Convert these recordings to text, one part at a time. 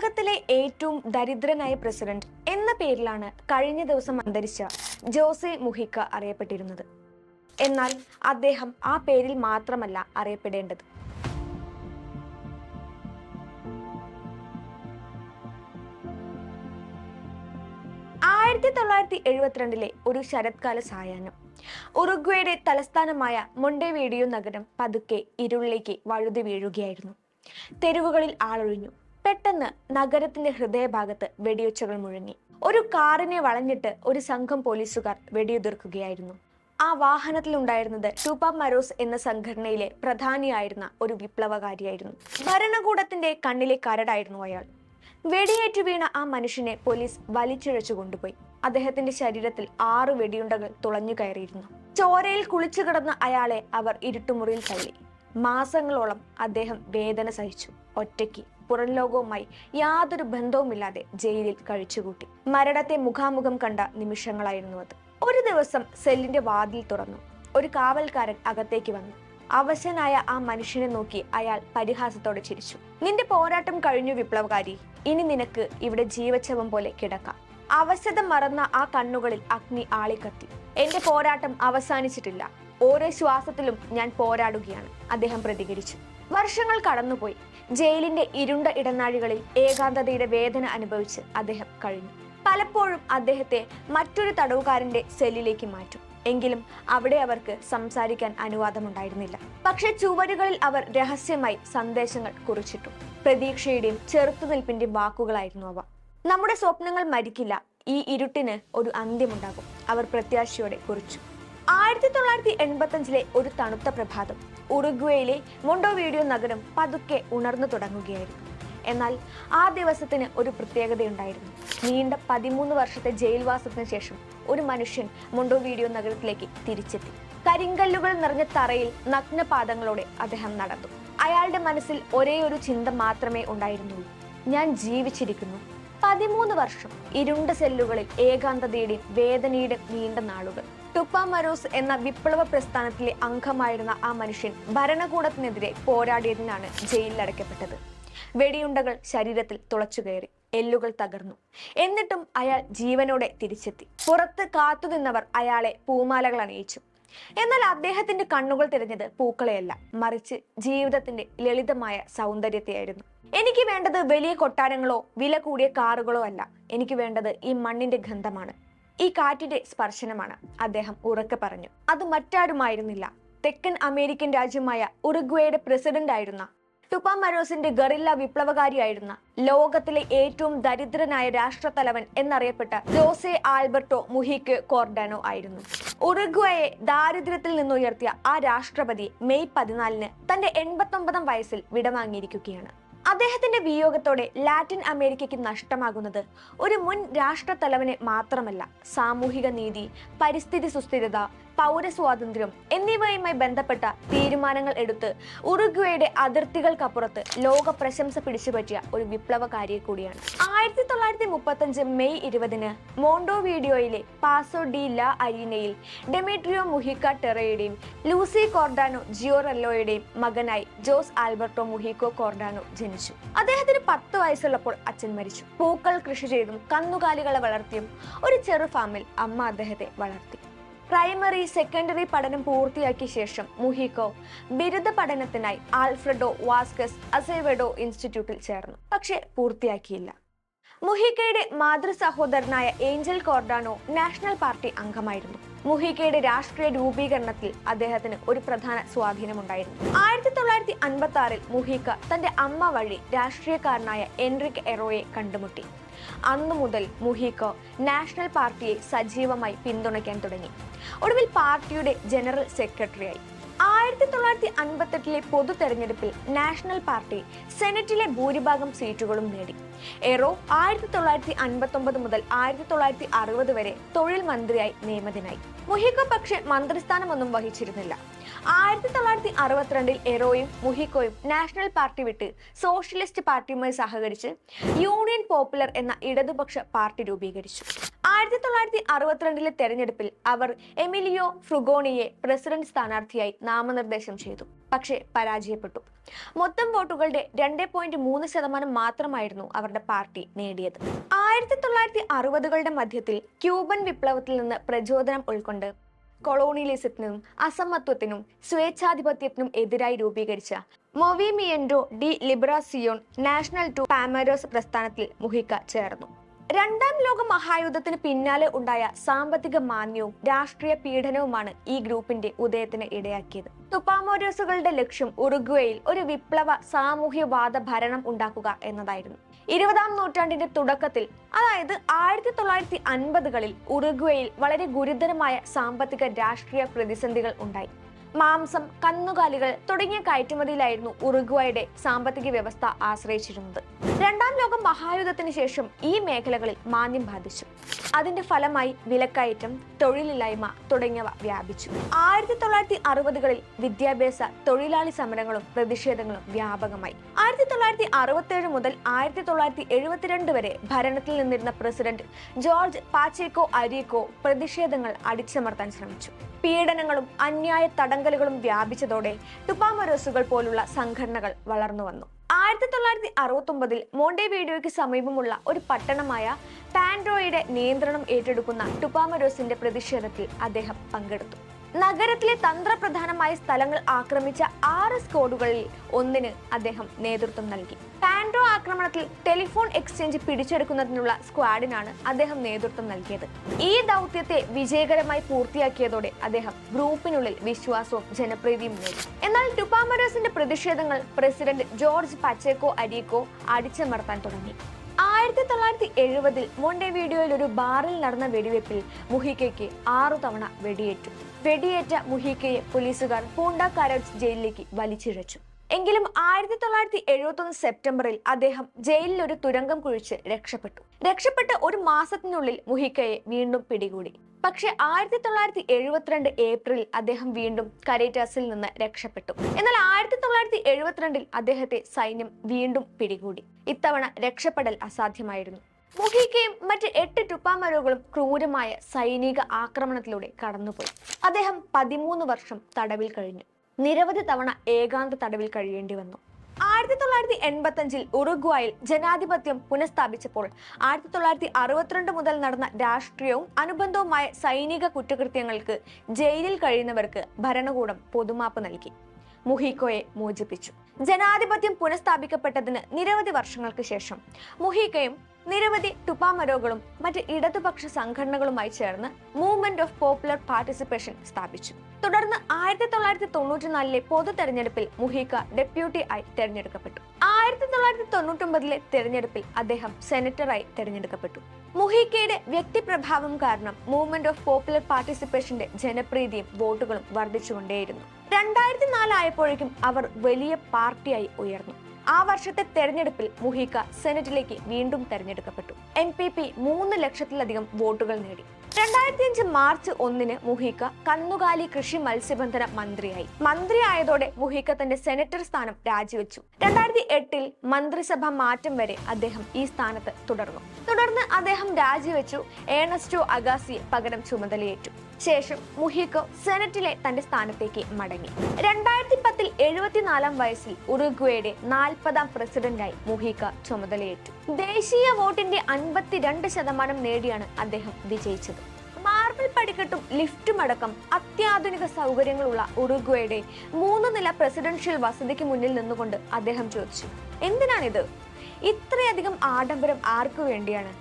ലോകത്തിലെ ഏറ്റവും ദരിദ്രനായ പ്രസിഡന്റ് എന്ന പേരിലാണ് കഴിഞ്ഞ ദിവസം അന്തരിച്ച ജോസെ മുഹിക്ക അറിയപ്പെട്ടിരുന്നത്. എന്നാൽ അദ്ദേഹം ആ പേരിൽ മാത്രമല്ല അറിയപ്പെടേണ്ടത്. ആയിരത്തി തൊള്ളായിരത്തി എഴുപത്തിരണ്ടിലെ ഒരു ശരത്കാല സായാഹ്നം. ഉറുഗ്വേയുടെ തലസ്ഥാനമായ മുണ്ടേവേഡിയോ നഗരം പതുക്കെ ഇരുളിലേക്ക് വഴുതി വീഴുകയായിരുന്നു. തെരുവുകളിൽ ആളൊഴിഞ്ഞു. പെട്ടെന്ന് നഗരത്തിന്റെ ഹൃദയഭാഗത്ത് വെടിയൊച്ചകൾ മുഴങ്ങി. ഒരു കാറിനെ വളഞ്ഞിട്ട് ഒരു സംഘം പോലീസുകാർ വെടിയുതിർക്കുകയായിരുന്നു. ആ വാഹനത്തിലുണ്ടായിരുന്നത് ടൂപ്പ മരോസ് എന്ന സംഘടനയിലെ പ്രധാനിയായിരുന്ന ഒരു വിപ്ലവകാരിയായിരുന്നു. ഭരണകൂടത്തിന്റെ കണ്ണിലെ കരടായിരുന്നു അയാൾ. വെടിയേറ്റു വീണ ആ മനുഷ്യനെ പോലീസ് വലിച്ചിഴച്ചു കൊണ്ടുപോയി. അദ്ദേഹത്തിന്റെ ശരീരത്തിൽ ആറ് വെടിയുണ്ടകൾ തുളഞ്ഞു കയറിയിരുന്നു. ചോരയിൽ കുളിച്ചു കിടന്ന അയാളെ അവർ ഇരുട്ടുമുറിയിൽ തള്ളി. മാസങ്ങളോളം അദ്ദേഹം വേദന സഹിച്ചു. ഒറ്റയ്ക്ക് പുറം ലോകവുമായി യാതൊരു ബന്ധവുമില്ലാതെ ജയിലിൽ കഴിച്ചുകൂട്ടി. മരണത്തെ മുഖാമുഖം കണ്ട നിമിഷങ്ങളായിരുന്നു അത്. ഒരു ദിവസം സെല്ലിന്റെ വാതിൽ തുറന്നു. ഒരു കാവൽക്കാരൻ അകത്തേക്ക് വന്നു. അവശനായ ആ മനുഷ്യനെ നോക്കി അയാൾ പരിഹാസത്തോടെ ചിരിച്ചു. നിന്റെ പോരാട്ടം കഴിഞ്ഞു വിപ്ലവകാരി. ഇനി നിനക്ക് ഇവിടെ ജീവച്ഛവം പോലെ കിടക്കാം. അവശത മറന്ന ആ കണ്ണുകളിൽ അഗ്നി ആളിക്കത്തി. എന്റെ പോരാട്ടം അവസാനിച്ചിട്ടില്ല. ഓരോ ശ്വാസത്തിലും ഞാൻ പോരാടുകയാണ് അദ്ദേഹം പ്രതികരിച്ചു. വർഷങ്ങൾ കടന്നുപോയി. ജയിലിന്റെ ഇരുണ്ട ഇടനാഴികളിൽ ഏകാന്തതയുടെ വേദന അനുഭവിച്ച് അദ്ദേഹം കഴിഞ്ഞു. പലപ്പോഴും അദ്ദേഹത്തെ മറ്റൊരു തടവുകാരന്റെ സെല്ലിലേക്ക് മാറ്റും. എങ്കിലും അവിടെ അവർക്ക് സംസാരിക്കാൻ അനുവാദമുണ്ടായിരുന്നില്ല. പക്ഷെ ചുവരുകളിൽ അവർ രഹസ്യമായി സന്ദേശങ്ങൾ കുറിച്ചിട്ടു. പ്രതീക്ഷയുടെയും ചെറുത്തുനിൽപ്പിന്റെയും വാക്കുകളായിരുന്നു അവ. നമ്മുടെ സ്വപ്നങ്ങൾ മരിക്കില്ല. ഈ ഇരുട്ടിന് ഒരു അന്ത്യമുണ്ടാകും അവർ പ്രത്യാശയോടെ കുറിച്ചു. ആയിരത്തി തൊള്ളായിരത്തി എൺപത്തി അഞ്ചിലെ ഒരു തണുത്ത പ്രഭാതം ഉറുഗ്വേയിലെ മൊണ്ടോവീഡിയോ നഗരം പതുക്കെ ഉണർന്നു തുടങ്ങുകയായിരുന്നു. എന്നാൽ ആ ദിവസത്തിന് ഒരു പ്രത്യേകതയുണ്ടായിരുന്നു. നീണ്ട പതിമൂന്ന് വർഷത്തെ ജയിൽവാസത്തിന് ശേഷം ഒരു മനുഷ്യൻ മൊണ്ടോവീഡിയോ നഗരത്തിലേക്ക് തിരിച്ചെത്തി. കരിങ്കല്ലുകൾ നിറഞ്ഞ തറയിൽ നഗ്നപാദങ്ങളോടെ അദ്ദേഹം നടന്നു. അയാളുടെ മനസ്സിൽ ഒരേ ഒരു ചിന്ത മാത്രമേ ഉണ്ടായിരുന്നുള്ളൂ. ഞാൻ ജീവിച്ചിരിക്കുന്നു. പതിമൂന്ന് വർഷം ഇരുണ്ട സെല്ലുകളിൽ ഏകാന്തതയുടെയും വേദനയുടെയും നീണ്ട നാളുകൾ. ടുപ്പ മരോസ് എന്ന വിപ്ലവ പ്രസ്ഥാനത്തിലെ അംഗമായിരുന്ന ആ മനുഷ്യൻ ഭരണകൂടത്തിനെതിരെ പോരാടിയതിനാണ് ജയിലിലടയ്ക്കപ്പെട്ടത്. വെടിയുണ്ടകൾ ശരീരത്തിൽ തുളച്ചുകയറി എല്ലുകൾ തകർന്നു. എന്നിട്ടും അയാൾ ജീവനോടെ തിരിച്ചെത്തി. പുറത്ത് കാത്തുനിന്നവർ അയാളെ പൂമാലകൾ അണിയിച്ചു. എന്നാൽ അദ്ദേഹത്തിന്റെ കണ്ണുകൾ തിരഞ്ഞത് പൂക്കളെയല്ല മറിച്ച് ജീവിതത്തിന്റെ ലളിതമായ സൗന്ദര്യത്തെയായിരുന്നു. എനിക്ക് വേണ്ടത് വലിയ കൊട്ടാരങ്ങളോ വില കൂടിയ കാറുകളോ അല്ല. എനിക്ക് വേണ്ടത് ഈ മണ്ണിന്റെ ഗന്ധമാണ്. ഈ കാറ്റിന്റെ സ്പർശനമാണ് അദ്ദേഹം ഉറക്കെ പറഞ്ഞു. അത് മറ്റാരുമായിരുന്നില്ല. തെക്കൻ അമേരിക്കൻ രാജ്യമായ ഉറുഗ്വേയുടെ പ്രസിഡന്റ് ആയിരുന്ന ടുപ്പ മരോസിന്റെ ഗറില്ല വിപ്ലവകാരിയായിരുന്ന ലോകത്തിലെ ഏറ്റവും ദരിദ്രനായ രാഷ്ട്രത്തലവൻ എന്നറിയപ്പെട്ട ജോസെ ആൽബർട്ടോ മുഹിക്ക് കോർഡാനോ ആയിരുന്നു. ഉറുഗ്വയെ ദാരിദ്ര്യത്തിൽ നിന്നുയർത്തിയ ആ രാഷ്ട്രപതി മെയ് പതിനാലിന് തന്റെ എൺപത്തൊമ്പതാം വയസ്സിൽ വിടവാങ്ങിയിരിക്കുകയാണ്. അദ്ദേഹത്തിന്റെ വിയോഗത്തോടെ ലാറ്റിൻ അമേരിക്കയ്ക്ക് നഷ്ടമാകുന്നത് ഒരു മുൻ രാഷ്ട്രത്തലവനെ മാത്രമല്ല സാമൂഹിക നീതി പരിസ്ഥിതി സുസ്ഥിരത പൗരസ്വാതന്ത്ര്യം എന്നിവയുമായി ബന്ധപ്പെട്ട തീരുമാനങ്ങൾ എടുത്ത് ഉറുഗ്വയുടെ അതിർത്തികൾക്കപ്പുറത്ത് ലോക പ്രശംസ പിടിച്ചുപറ്റിയ ഒരു വിപ്ലവകാരിയെ കൂടിയാണ്. ആയിരത്തി തൊള്ളായിരത്തി മുപ്പത്തഞ്ച് മെയ് ഇരുപതിന് മോണ്ടോ വീഡിയോയിലെ പാസോ ഡി ലാ അരീനയിൽ ഡെമിട്രിയോ മുഹിക്ക ടെറയുടെയും ലൂസി കോർഡാനോ ജിയോറെല്ലോയുടെയും മകനായി ജോസ് ആൽബർട്ടോ മുഹിക്കോ കോർഡാനോ ജനിച്ചു. അദ്ദേഹത്തിന് പത്ത് വയസ്സുള്ളപ്പോൾ അച്ഛൻ മരിച്ചു. പൂക്കൾ കൃഷി ചെയ്തും കന്നുകാലികളെ വളർത്തിയും ഒരു ചെറു ഫാമിൽ അമ്മ അദ്ദേഹത്തെ വളർത്തി. പ്രൈമറി സെക്കൻഡറി പഠനം പൂർത്തിയാക്കിയ ശേഷം മുഹിക്കോ ബിരുദ പഠനത്തിനായി ആൽഫ്രഡോ വാസ്കസ് അസേവഡോ ഇൻസ്റ്റിറ്റ്യൂട്ടിൽ ചേർന്നു. പക്ഷെ പൂർത്തിയാക്കിയില്ല. മുഹിക്കയുടെ മാതൃ സഹോദരനായ ഏഞ്ചൽ കോർഡാനോ നാഷണൽ പാർട്ടി അംഗമായിരുന്നു. മുഹിക്കയുടെ രാഷ്ട്രീയ രൂപീകരണത്തിൽ അദ്ദേഹത്തിന് ഒരു പ്രധാന സ്വാധീനമുണ്ടായിരുന്നു. ആയിരത്തി തൊള്ളായിരത്തി അൻപത്തി ആറിൽ മുഹിക്ക തന്റെ അമ്മ വഴി രാഷ്ട്രീയക്കാരനായ എൻറിക് എറോയെ കണ്ടുമുട്ടി. അന്നു മുതൽ മുഹിക്കോ നാഷണൽ പാർട്ടിയെ സജീവമായി പിന്തുണയ്ക്കാൻ തുടങ്ങി. ഒടുവിൽ പാർട്ടിയുടെ ജനറൽ സെക്രട്ടറിയായി. ആയിരത്തി തൊള്ളായിരത്തി അൻപത്തെട്ടിലെ പൊതു തെരഞ്ഞെടുപ്പിൽ നാഷണൽ പാർട്ടി സെനറ്റിലെ ഭൂരിഭാഗം സീറ്റുകളും നേടി. എറോ ആയിരത്തി തൊള്ളായിരത്തി അൻപത്തി ഒമ്പത് മുതൽ ആയിരത്തി തൊള്ളായിരത്തി അറുപത് വരെ തൊഴിൽ മന്ത്രിയായി നിയമിതനായി. മുഹിക്കോ പക്ഷെ മന്ത്രിസ്ഥാനമൊന്നും വഹിച്ചിരുന്നില്ല. ആയിരത്തി തൊള്ളായിരത്തി അറുപത്തിരണ്ടിൽ എറോയും മുഹിക്കോയും നാഷണൽ പാർട്ടി വിട്ട് സോഷ്യലിസ്റ്റ് പാർട്ടിയുമായി സഹകരിച്ച് യൂണിയൻ പോപ്പുലർ എന്ന ഇടതുപക്ഷ പാർട്ടി രൂപീകരിച്ചു. ആയിരത്തി തൊള്ളായിരത്തി അറുപത്തിരണ്ടിലെ തെരഞ്ഞെടുപ്പിൽ അവർ എമിലിയോ ഫ്രുഗോണിയെ പ്രസിഡന്റ് സ്ഥാനാർത്ഥിയായി നാമനിർദ്ദേശം ചെയ്തു പക്ഷേ പരാജയപ്പെട്ടു. മൊത്തം വോട്ടുകളുടെ രണ്ട് പോയിന്റ് മൂന്ന് ശതമാനം മാത്രമായിരുന്നു അവരുടെ പാർട്ടി നേടിയത്. ആയിരത്തി തൊള്ളായിരത്തി അറുപതുകളുടെ മധ്യത്തിൽ ക്യൂബൻ വിപ്ലവത്തിൽ നിന്ന് പ്രചോദനം ഉൾക്കൊണ്ട് കൊളോണിയലിസത്തിനും അസമത്വത്തിനും സ്വേച്ഛാധിപത്യത്തിനും എതിരായി രൂപീകരിച്ച Movimiento de Liberacion Nacional Tupamaros പ്രസ്ഥാനത്തിൽ മുഹിക്ക ചേർന്നു. രണ്ടാം ലോക മഹായുദ്ധത്തിന് പിന്നാലെ ഉണ്ടായ സാമ്പത്തിക മാന്യവും രാഷ്ട്രീയ പീഡനവുമാണ് ഈ ഗ്രൂപ്പിന്റെ ഉദയത്തിന് ഇടയാക്കിയത്. തുപ്പാമോരോസുകളുടെ ലക്ഷ്യം ഉറുഗ്വയിൽ ഒരു വിപ്ലവ സാമൂഹ്യവാദ ഭരണം ഉണ്ടാക്കുക എന്നതായിരുന്നു. ഇരുപതാം നൂറ്റാണ്ടിന്റെ തുടക്കത്തിൽ അതായത് ആയിരത്തി തൊള്ളായിരത്തി അൻപതുകളിൽ ഉറുഗ്വയിൽ വളരെ ഗുരുതരമായ സാമ്പത്തിക രാഷ്ട്രീയ പ്രതിസന്ധികൾ ഉണ്ടായി. മാംസം കന്നുകാലികൾ തുടങ്ങിയ കയറ്റുമതിയിലായിരുന്നു ഉറുഗ്വയുടെ സാമ്പത്തിക വ്യവസ്ഥ ആശ്രയിച്ചിരുന്നത്. രണ്ടാം ലോക മഹായുദ്ധത്തിന് ശേഷം ഈ മേഖലകളിൽ മാന്യം ബാധിച്ചു. അതിന്റെ ഫലമായി വിലക്കയറ്റം തൊഴിലില്ലായ്മ തുടങ്ങിയവ വ്യാപിച്ചു. ആയിരത്തി തൊള്ളായിരത്തി അറുപതുകളിൽ വിദ്യാഭ്യാസ തൊഴിലാളി സമരങ്ങളും പ്രതിഷേധങ്ങളും വ്യാപകമായി. ആയിരത്തി തൊള്ളായിരത്തി അറുപത്തേഴ് മുതൽ ആയിരത്തി തൊള്ളായിരത്തി എഴുപത്തിരണ്ട് വരെ ഭരണത്തിൽ നിന്നിരുന്ന പ്രസിഡന്റ് ജോർജ് പാച്ചേക്കോ അരിക്കോ പ്രതിഷേധങ്ങൾ അടിച്ചമർത്താൻ ശ്രമിച്ചു. പീഡനങ്ങളും അന്യായ തടങ്കലുകളും വ്യാപിച്ചതോടെ ടുപ്പാമരോസുകൾ പോലുള്ള സംഘടനകൾ വളർന്നു വന്നു ആയിരത്തി തൊള്ളായിരത്തി അറുപത്തി ഒമ്പതിൽ മോണ്ടെ വീഡിയോയ്ക്ക് സമീപമുള്ള ഒരു പട്ടണമായ പാൻഡ്രോയുടെ നിയന്ത്രണം ഏറ്റെടുക്കുന്ന ടുപാമരോസിന്റെ പ്രതിഷേധത്തിൽ അദ്ദേഹം പങ്കെടുത്തു. നഗരത്തിലെ തന്ത്രപ്രധാനമായ സ്ഥലങ്ങൾ ആക്രമിച്ച ആറ് സ്ക്വാഡുകളിൽ ഒന്നിന് അദ്ദേഹം നേതൃത്വം നൽകി. പാൻഡോ ആക്രമണത്തിൽ ടെലിഫോൺ എക്സ്ചേഞ്ച് പിടിച്ചെടുക്കുന്നതിനുള്ള സ്ക്വാഡിനാണ് അദ്ദേഹം നേതൃത്വം നൽകിയത്. ഈ ദൗത്യത്തെ വിജയകരമായി പൂർത്തിയാക്കിയതോടെ അദ്ദേഹം ഗ്രൂപ്പിനുള്ളിൽ വിശ്വാസവും ജനപ്രീതിയും നേടി. എന്നാൽ ടുപ്പാമരോസിന്റെ പ്രതിഷേധങ്ങൾ പ്രസിഡന്റ് ജോർജ് പച്ചേക്കോ അരീക്കോ അടിച്ചമർത്താൻ തുടങ്ങി. ആയിരത്തി തൊള്ളായിരത്തി എഴുപതിൽ മോണ്ടെ വീഡിയോയിൽ ഒരു ബാറിൽ നടന്ന വെടിവെപ്പിൽ മുഹിക്കയ്ക്ക് ആറു തവണ വെടിയേറ്റു. വെടിയേറ്റ മുഹിക്കയെ പോലീസുകാർ പൂണ്ട കരോച്ച് ജയിലിലേക്ക് വലിച്ചിഴച്ചു. എങ്കിലും ആയിരത്തി തൊള്ളായിരത്തി എഴുപത്തി ഒന്ന് സെപ്റ്റംബറിൽ അദ്ദേഹം ജയിലിൽ ഒരു തുരങ്കം കുഴിച്ച് രക്ഷപ്പെട്ടു. രക്ഷപ്പെട്ട് ഒരു മാസത്തിനുള്ളിൽ മുഹിക്കയെ വീണ്ടും പിടികൂടി. പക്ഷേ ആയിരത്തി തൊള്ളായിരത്തി എഴുപത്തിരണ്ട് ഏപ്രിലിൽ അദ്ദേഹം വീണ്ടും കരേറ്റാസിൽ നിന്ന് രക്ഷപ്പെട്ടു. എന്നാൽ ആയിരത്തി തൊള്ളായിരത്തി എഴുപത്തിരണ്ടിൽ അദ്ദേഹത്തെ സൈന്യം വീണ്ടും പിടികൂടി. ഇത്തവണ രക്ഷപ്പെടൽ അസാധ്യമായിരുന്നു. മുഹിക്കയും മറ്റ് എട്ട് ടുപ്പാമരോകളും ക്രൂരമായ സൈനിക ആക്രമണത്തിലൂടെ കടന്നുപോയി. അദ്ദേഹം പതിമൂന്ന് വർഷം തടവിൽ കഴിഞ്ഞു. നിരവധി തവണ ഏകാന്ത തടവിൽ കഴിയേണ്ടി വന്നു. ആയിരത്തി തൊള്ളായിരത്തി എൺപത്തി അഞ്ചിൽ ഉറുഗ്വായിൽ ജനാധിപത്യം പുനഃസ്ഥാപിച്ചപ്പോൾ ആയിരത്തി തൊള്ളായിരത്തി അറുപത്തിരണ്ട് മുതൽ നടന്ന രാഷ്ട്രീയവും അനുബന്ധവുമായ സൈനിക കുറ്റകൃത്യങ്ങൾക്ക് ജയിലിൽ കഴിയുന്നവർക്ക് ഭരണകൂടം പൊതുമാപ്പ് നൽകി. മുഹിക്കോയെ മോചിപ്പിച്ചു. ജനാധിപത്യം പുനഃസ്ഥാപിക്കപ്പെട്ടതിന് നിരവധി വർഷങ്ങൾക്ക് ശേഷം മുഹിക്കയും നിരവധി ടുപ്പാമരോകളും മറ്റ് ഇടതുപക്ഷ സംഘടനകളുമായി ചേർന്ന് മൂവ്മെന്റ് ഓഫ് പോപ്പുലർ പാർട്ടിസിപ്പേഷൻ സ്ഥാപിച്ചു. തുടർന്ന് ആയിരത്തി തൊള്ളായിരത്തി തൊണ്ണൂറ്റിനാലിലെ പൊതു തെരഞ്ഞെടുപ്പിൽ മുഹിക്ക ഡെപ്യൂട്ടി ആയി തെരഞ്ഞെടുക്കപ്പെട്ടു. ആയിരത്തി തൊള്ളായിരത്തി തൊണ്ണൂറ്റൊമ്പതിലെ തെരഞ്ഞെടുപ്പിൽ അദ്ദേഹം സെനറ്ററായി തെരഞ്ഞെടുക്കപ്പെട്ടു. മുഹിക്കയുടെ വ്യക്തിപ്രഭാവം കാരണം മൂവ്മെന്റ് ഓഫ് പോപ്പുലർ പാർട്ടിസിപ്പേഷന്റെ ജനപ്രീതിയും വോട്ടുകളും വർദ്ധിച്ചുകൊണ്ടേയിരുന്നു. രണ്ടായിരത്തി നാലായപ്പോഴേക്കും അവർ വലിയ പാർട്ടിയായി ഉയർന്നു. ആ വർഷത്തെ തെരഞ്ഞെടുപ്പിൽ മുഹിക്ക സെനറ്റിലേക്ക് വീണ്ടും തെരഞ്ഞെടുക്കപ്പെട്ടു. എൻ പി പി മൂന്ന് ലക്ഷത്തിലധികം വോട്ടുകൾ നേടി. രണ്ടായിരത്തി അഞ്ച് മാർച്ച് ഒന്നിന് മുഹിക്ക കന്നുകാലി കൃഷി മത്സ്യബന്ധന മന്ത്രിയായി. മന്ത്രിയായതോടെ മുഹിക്ക തന്റെ സെനറ്റർ സ്ഥാനം രാജിവെച്ചു. രണ്ടായിരത്തി എട്ടിൽ മന്ത്രിസഭ മാറ്റം വരെ അദ്ദേഹം ഈ സ്ഥാനത്ത് തുടർന്നു. തുടർന്ന് അദ്ദേഹം രാജിവെച്ചു. ഏണസ്റ്റോ അഗാസിയെ പകരം ചുമതലയേറ്റു. ശേഷം മുഹിക്കോ സെനറ്റിലെ തന്റെ സ്ഥാനത്തേക്ക് മടങ്ങി. രണ്ടായിരത്തി പത്തിൽ എഴുപത്തിനാലാം വയസ്സിൽ ഉറുഗ്വേയുടെ നാൽപ്പതാം പ്രസിഡന്റായി മുഹിക്ക ചുമതലയേറ്റു. ദേശീയ വോട്ടിന്റെ അൻപത്തിരണ്ട് ശതമാനം നേടിയാണ് അദ്ദേഹം വിജയിച്ചത്. മാർബിൾ പടിക്കെട്ടും ലിഫ്റ്റും അടക്കം അത്യാധുനിക സൗകര്യങ്ങളുള്ള ഉറുഗ്വേയുടെ മൂന്ന് നില പ്രസിഡൻഷ്യൽ വസതിക്ക് മുന്നിൽ നിന്നുകൊണ്ട് അദ്ദേഹം ചോദിച്ചു എന്തിനാണിത്? ഇത്രയധികം ആഡംബരം ആർക്കു വേണ്ടിയാണ്?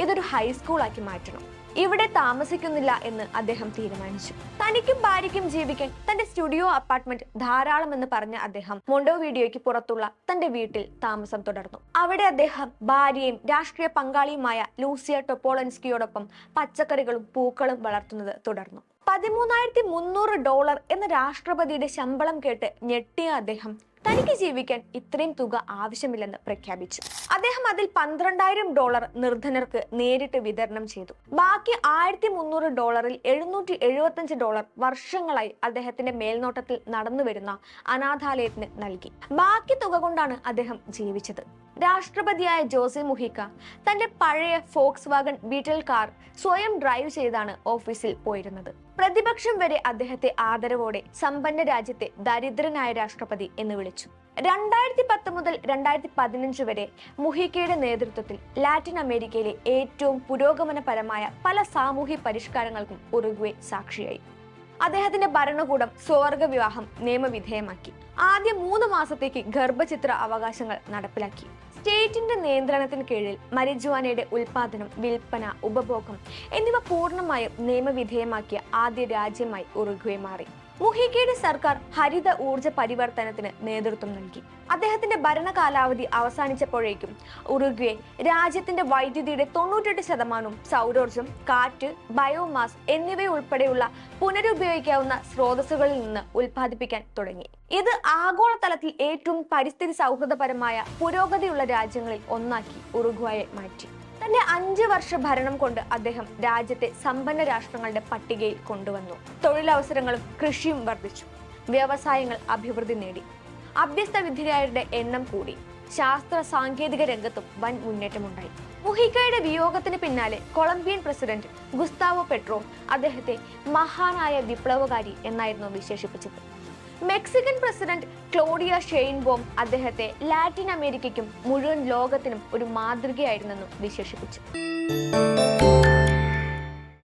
ഇതൊരു ഹൈസ്കൂളാക്കി മാറ്റണം. ഇവിടെ താമസിക്കുന്നില്ല എന്ന് അദ്ദേഹം തീരുമാനിച്ചു. തനിക്കും ഭാര്യയ്ക്കും ജീവിക്കാൻ തന്റെ സ്റ്റുഡിയോ അപ്പാർട്ട്മെന്റ് ധാരാളമെന്ന് പറഞ്ഞ അദ്ദേഹം മൊണ്ടോ വീഡിയോയ്ക്ക് പുറത്തുള്ള തന്റെ വീട്ടിൽ താമസം തുടർന്നു. അവിടെ അദ്ദേഹം ഭാര്യയും രാഷ്ട്രീയ പങ്കാളിയുമായ ലൂസിയ ടൊപ്പോളൻസ്കിയോടൊപ്പം പച്ചക്കറികളും പൂക്കളും വളർത്തുന്നത് തുടർന്നു. പതിമൂന്നായിരത്തി മുന്നൂറ് ഡോളർ എന്ന രാഷ്ട്രപതിയുടെ ശമ്പളം കേട്ട് ഞെട്ടിയ അദ്ദേഹം. തനിക്ക് ജീവിക്കാൻ ഇത്രയും തുക ആവശ്യമില്ലെന്ന് പ്രഖ്യാപിച്ചു. അദ്ദേഹം അതിൽ പന്ത്രണ്ടായിരം ഡോളർ നിർധനർക്ക് നേരിട്ട് വിതരണം ചെയ്തു. ബാക്കി ആയിരത്തി മുന്നൂറ് ഡോളറിൽ എഴുന്നൂറ്റി എഴുപത്തഞ്ച് ഡോളർ വർഷങ്ങളായി അദ്ദേഹത്തിന്റെ മേൽനോട്ടത്തിൽ നടന്നുവരുന്ന അനാഥാലയത്തിന് നൽകി. ബാക്കി തുക കൊണ്ടാണ് അദ്ദേഹം ജീവിച്ചത്. രാഷ്ട്രപതിയായ ജോസെ മുഹിക്ക തന്റെ പഴയ ഫോക്സ് വാഗൺ ബീറ്റൽ കാർ സ്വയം ഡ്രൈവ് ചെയ്താണ് ഓഫീസിൽ പോയിരുന്നത്. പ്രതിപക്ഷം വരെ അദ്ദേഹത്തെ ആദരവോടെ സമ്പന്ന രാജ്യത്തെ ദരിദ്രനായ രാഷ്ട്രപതി എന്ന് വിളിച്ചു. രണ്ടായിരത്തി പത്ത് മുതൽ രണ്ടായിരത്തി പതിനഞ്ച് വരെ മുഹിക്കയുടെ നേതൃത്വത്തിൽ ലാറ്റിൻ അമേരിക്കയിലെ ഏറ്റവും പുരോഗമനപരമായ പല സാമൂഹ്യ പരിഷ്കാരങ്ങൾക്കും ഉറുഗ്വേ സാക്ഷിയായി. അദ്ദേഹത്തിന്റെ ഭരണകൂടം സ്വർഗ വിവാഹം നിയമവിധേയമാക്കി. ആദ്യ മൂന്ന് മാസത്തേക്ക് ഗർഭചിത്ര അവകാശങ്ങൾ നടപ്പിലാക്കി. സ്റ്റേറ്റിന്റെ നിയന്ത്രണത്തിന് കീഴിൽ മരിജുവാനയുടെ ഉൽപാദനം വിൽപ്പന ഉപഭോഗം എന്നിവ പൂർണമായും നിയമവിധേയമാക്കിയ ആദ്യ രാജ്യമായി ഉറുഗ്വേ മാറി. മുഹിക്കയുടെ സർക്കാർ ഹരിത ഊർജ പരിവർത്തനത്തിന് നേതൃത്വം നൽകി. അദ്ദേഹത്തിന്റെ ഭരണകാലാവധി അവസാനിച്ചപ്പോഴേക്കും ഉറുഗ്വേ രാജ്യത്തിന്റെ വൈദ്യുതിയുടെ തൊണ്ണൂറ്റെട്ട് ശതമാനവും സൗരോർജം കാറ്റ് ബയോമാസ് എന്നിവയുൾപ്പെടെയുള്ള പുനരുപയോഗിക്കാവുന്ന സ്രോതസ്സുകളിൽ നിന്ന് ഉൽപ്പാദിപ്പിക്കാൻ തുടങ്ങി. ഇത് ആഗോളതലത്തിൽ ഏറ്റവും പരിസ്ഥിതി സൗഹൃദപരമായ പുരോഗതിയുള്ള രാജ്യങ്ങളിൽ ഒന്നാക്കി ഉറുഗ്വായെ മാറ്റി. തന്റെ അഞ്ച് വർഷ ഭരണം കൊണ്ട് അദ്ദേഹം രാജ്യത്തെ സമ്പന്ന രാഷ്ട്രങ്ങളുടെ പട്ടികയിൽ കൊണ്ടുവന്നു. തൊഴിലവസരങ്ങളും കൃഷിയും വർദ്ധിച്ചു. വ്യവസായങ്ങൾ അഭിവൃദ്ധി നേടി. അഭ്യസ്ത വിദ്യരായരുടെ എണ്ണം കൂടി. ശാസ്ത്ര സാങ്കേതിക രംഗത്തും വൻ മുന്നേറ്റമുണ്ടായി. മുഹിക്കയുടെ വിയോഗത്തിന് പിന്നാലെ കൊളംബിയൻ പ്രസിഡന്റ് ഗുസ്താവോ പെട്രോ അദ്ദേഹത്തെ മഹാനായ വിപ്ലവകാരി എന്നായിരുന്നു വിശേഷിപ്പിച്ചത്. മെക്സിക്കൻ പ്രസിഡന്റ് ക്ലോഡിയ ഷെയിൻബോം അദ്ദേഹത്തെ ലാറ്റിൻ അമേരിക്കയ്ക്കും മുഴുവൻ ലോകത്തിനും ഒരു മാതൃകയായിരുന്നെന്നും വിശേഷിപ്പിച്ചു.